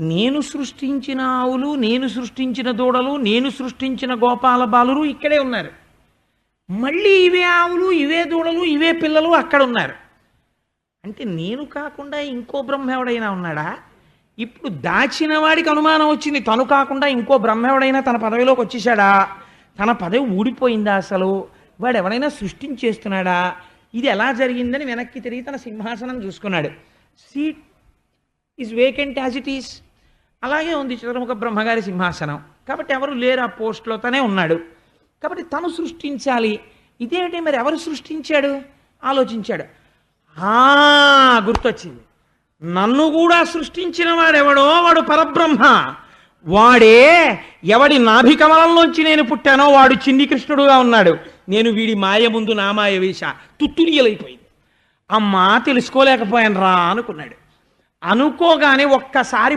నేను సృష్టించిన ఆవులు నేను సృష్టించిన దూడలు నేను సృష్టించిన గోపాల బాలురు ఇక్కడే ఉన్నారు. మళ్ళీ ఇవే ఆవులు ఇవే దూడలు ఇవే పిల్లలు అక్కడ ఉన్నారు. అంటే నేను కాకుండా ఇంకో బ్రహ్మ ఎవడైనా ఉన్నాడా? ఇప్పుడు దాచిన వాడికి అనుమానం వచ్చింది. తను కాకుండా ఇంకో బ్రహ్మ ఎవడైనా తన పదవిలోకి వచ్చేసాడా తన పదవి ఊడిపోయిందా అసలు? వాడు ఎవరైనా సృష్టించేస్తున్నాడా? ఇది ఎలా జరిగిందని వెనక్కి తిరిగి తన సింహాసనం చూసుకున్నాడు. Seat is vacant as it is అలాగే ఉంది చంద్రముఖ బ్రహ్మగారి సింహాసనం. కాబట్టి ఎవరు లేరు ఆ పోస్ట్లో తనే ఉన్నాడు. కాబట్టి తను సృష్టించాలి. ఇదేంటి మరి ఎవరు సృష్టించాడు? ఆలోచించాడు. ఆ గుర్తొచ్చింది. నన్ను కూడా సృష్టించిన వాడెవడో? వాడు పరబ్రహ్మ. వాడే ఎవడి నాభికమలంలోంచి నేను పుట్టానో? వాడు చిన్ని కృష్ణుడుగా ఉన్నాడు. నేను వీడి మాయ ముందు నా మాయ వేశ తుత్తురియలైపోయింది. అమ్మా తెలుసుకోలేకపోయాను రా అనుకున్నాడు. అనుకోగానే ఒక్కసారి